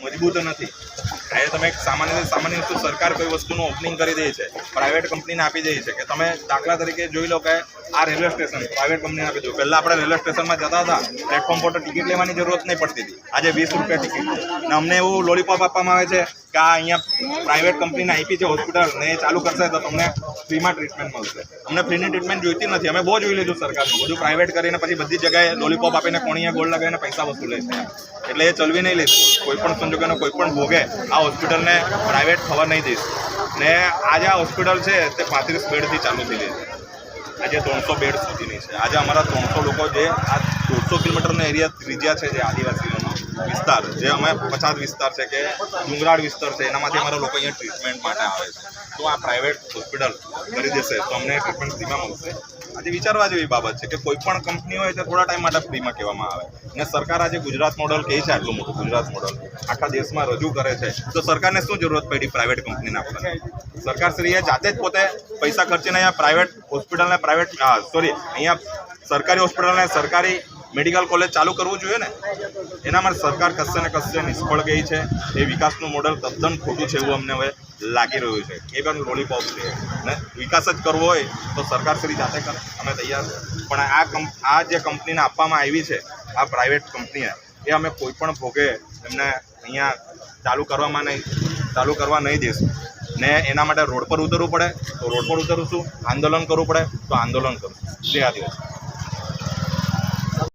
muy મજબૂત નથી. એ તમે સામાન્ય સામાન્ય વસ્તુ સરકાર કોઈ વસ્તુનું ઓપનિંગ કરી દે છે પ્રાઇવેટ કંપનીને આપી દે છે કે તમે દાખલા તરીકે જોઈ લો કે આ રેલવે સ્ટેશન પ્રાઇવેટ કંપનીને આપી દો. પહેલાં આપણે રેલવે સ્ટેશનમાં જતા હતા પ્લેટફોર્મ પર ટિકિટ લેવાની જરૂરત નહીં પડતી હતી. આજે વીસ રૂપિયા ટિકિટ ને અમને એવું લોલીપોપ આપવામાં આવે છે કે આ અહીંયા પ્રાઇવેટ કંપનીને આપી છે હોસ્પિટલ ને એ ચાલુ કરશે તો તમને ફ્રીમાં ટ્રીટમેન્ટ મળશે. અમને ફ્રીની ટ્રીટમેન્ટ જોઈતી નથી. અમે બહુ જોઈ લીધું સરકારનું. બધું પ્રાઇવેટ કરીને પછી બધી જગ્યાએ લોલીપોપ આપીને કોણીએ ગોળ લગાવીને પૈસા વસૂલે છે. એટલે એ ચલવી નહીં લેતું. કોઈ પણ સંજોગોનો કોઈ પણ ભોગે, આ હોસ્પિટલને પ્રાઇવેટ થવા નહીં દઈશ. ને આજે આ હોસ્પિટલ છે, તે પાંત્રીસ બેડથી ચાલુ થઈ ગઈ છે. આજે ત્રણસો બેડ સુધીની છે. આજે અમારા ત્રણસો લોકો જે આ દોઢસો કિલોમીટરનો એરિયા ત્રિજ્યા છે, જે આદિવાસીઓનો વિસ્તાર, જે અમે પછાત વિસ્તાર છે કે ડુંગરાળ વિસ્તાર છે, એનામાંથી અમારા લોકો અહીંયા ટ્રીટમેન્ટ માટે આવે છે. તો આ પ્રાઇવેટ હોસ્પિટલ કરી દેશે, તો અમને ટ્રીટમેન્ટ ફ્રીમાં મળશે. આજે વિચારવા જેવી બાબત છે કે કોઈ પણ કંપની હોય તે થોડા ટાઈમ માટે ફ્રીમાં કહેવામાં આવે. ને સરકાર આજે ગુજરાત મોડલ કહે છે, આટલું મોટું ગુજરાત મોડલ આખા દેશમાં રજૂ કરે છે. તો સરકારને શું જરૂરત પડી પ્રાઇવેટ કંપનીને આપવાની સરકારશ્રીએ જાતે જ પોતે પૈસા ખર્ચીને અહીંયા પ્રાઇવેટ હોસ્પિટલને પ્રાઇવેટ સોરી અહીંયા સરકારી હોસ્પિટલને સરકારી મેડિકલ કોલેજ ચાલુ કરવું જોઈએ ને? એના માટે સરકાર કશે ને કશે નિષ્ફળ ગઈ છે. એ વિકાસનું મોડલ તદ્દન ખોટું છે એવું અમને હવે લાગી રહ્યું છે. એ પણ લોલીપોપ છે. ને વિકાસ જ કરવો હોય તો સરકાર શ્રી જાતે કરે. અમે તૈયાર છે. પણ આ કંપ આ જે કંપનીને આપવામાં આવી છે, આ પ્રાઇવેટ કંપનીએ, એ અમે કોઈ પણ ભોગે એમને અહીંયા ચાલુ કરવામાં નહીં, ચાલુ કરવા નહીં દઈશું ને એના માટે રોડ પર ઉતરવું પડે, તો રોડ પર ઉતરશું, આંદોલન કરવું પડે, તો આંદોલન કરશું. જય આદિવાસી.